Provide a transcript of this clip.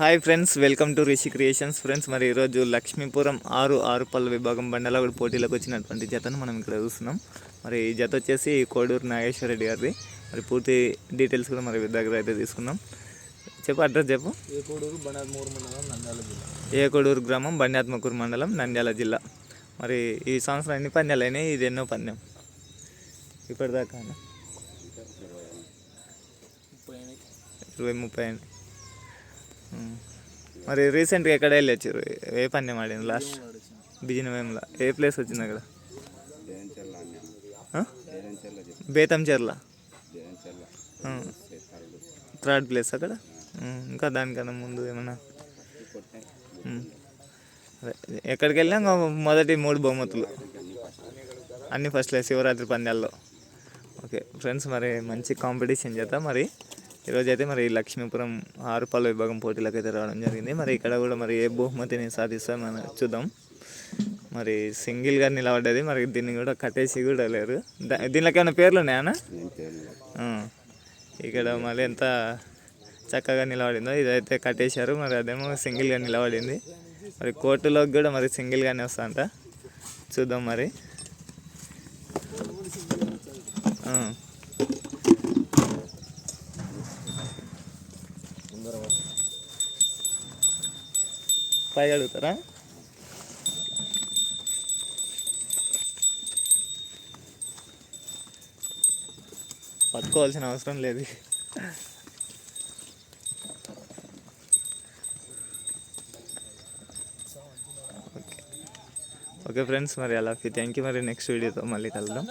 Hi friends welcome to Rishi creations. Friends మరి ఈరోజు లక్ష్మీపురం ఆరు ఆరు పళ్ళ విభాగం బండలగూడ పోటీలకు వచ్చినటువంటి జతను మనం ఇక్కడ చూస్తున్నాం. మరి ఈ జత వచ్చేసి కోడూరు నాగేశ్వర రెడ్డి గారిది. మరి పూర్తి డీటెయిల్స్ కూడా మరి దగ్గర అయితే తీసుకుందాం. చెప్పు అడ్రస్ చెప్పు. ఏ కోడూరు బనార్మూరు మండలం నంద్యాల జిల్లా. ఏ కోడూరు గ్రామం బండ్యాత్మకూరు మండలం నంద్యాల జిల్లా. మరి ఈ సంవత్సరం ఎన్ని పందాలు అయినాయి? ఇది ఎన్నో పందెం? ఇప్పటిదాకా. ఇరవై ముప్పై అయినాయి. మరి రీసెంట్గా ఎక్కడ వెళ్ళొచ్చారు ఏ పందెం ఆడింది లాస్ట్ ఆడొచ్చిన. బిజినవేంలో ఏ ప్లేస్ వచ్చింది అక్కడ? ఆ? బేతంచెర్ల. థర్డ్ ప్లేస్ అక్కడ? ఇంకా దానికన్నా ముందు ఏమన్నా? అదే. ఎక్కడికి వెళ్ళినా? మొదటి మూడు బహుమతులు. అన్ని ఫస్ట్ శివరాత్రి పందాల్లో ఓకే ఫ్రెండ్స్ మరి మంచి కాంపిటీషన్ చేద్దాం మరి. ఈరోజు అయితే మరి లక్ష్మీపురం ఆరుపాల విభాగం పోటీలకు అయితే రావడం జరిగింది. మరి ఇక్కడ కూడా మరి ఏ బహుమతిని సాధిస్తాం మనం చూద్దాం. మరి సింగిల్గా నిలబడ్డది. మరి దీన్ని కూడా కట్టేసి కూడా లేరు. దీనిలోకి ఏమైనా పేర్లు ఉన్నాయా. ఇక్కడ మళ్ళీ ఎంత చక్కగా నిలబడిందో ఇదైతే కట్టేశారు. మరి అదేమో సింగిల్గా నిలబడింది. మరి కోర్టులోకి కూడా మరి సింగిల్గానే వస్తా చూద్దాం మరి. పైగా అడుగుతారా? పట్టుకోవాల్సిన అవసరం లేదు. ఓకే. ఓకే ఫ్రెండ్స్ మరి అలా. థ్యాంక్ యూ మరి నెక్స్ట్ వీడియోతో మళ్ళీ కలుద్దాం.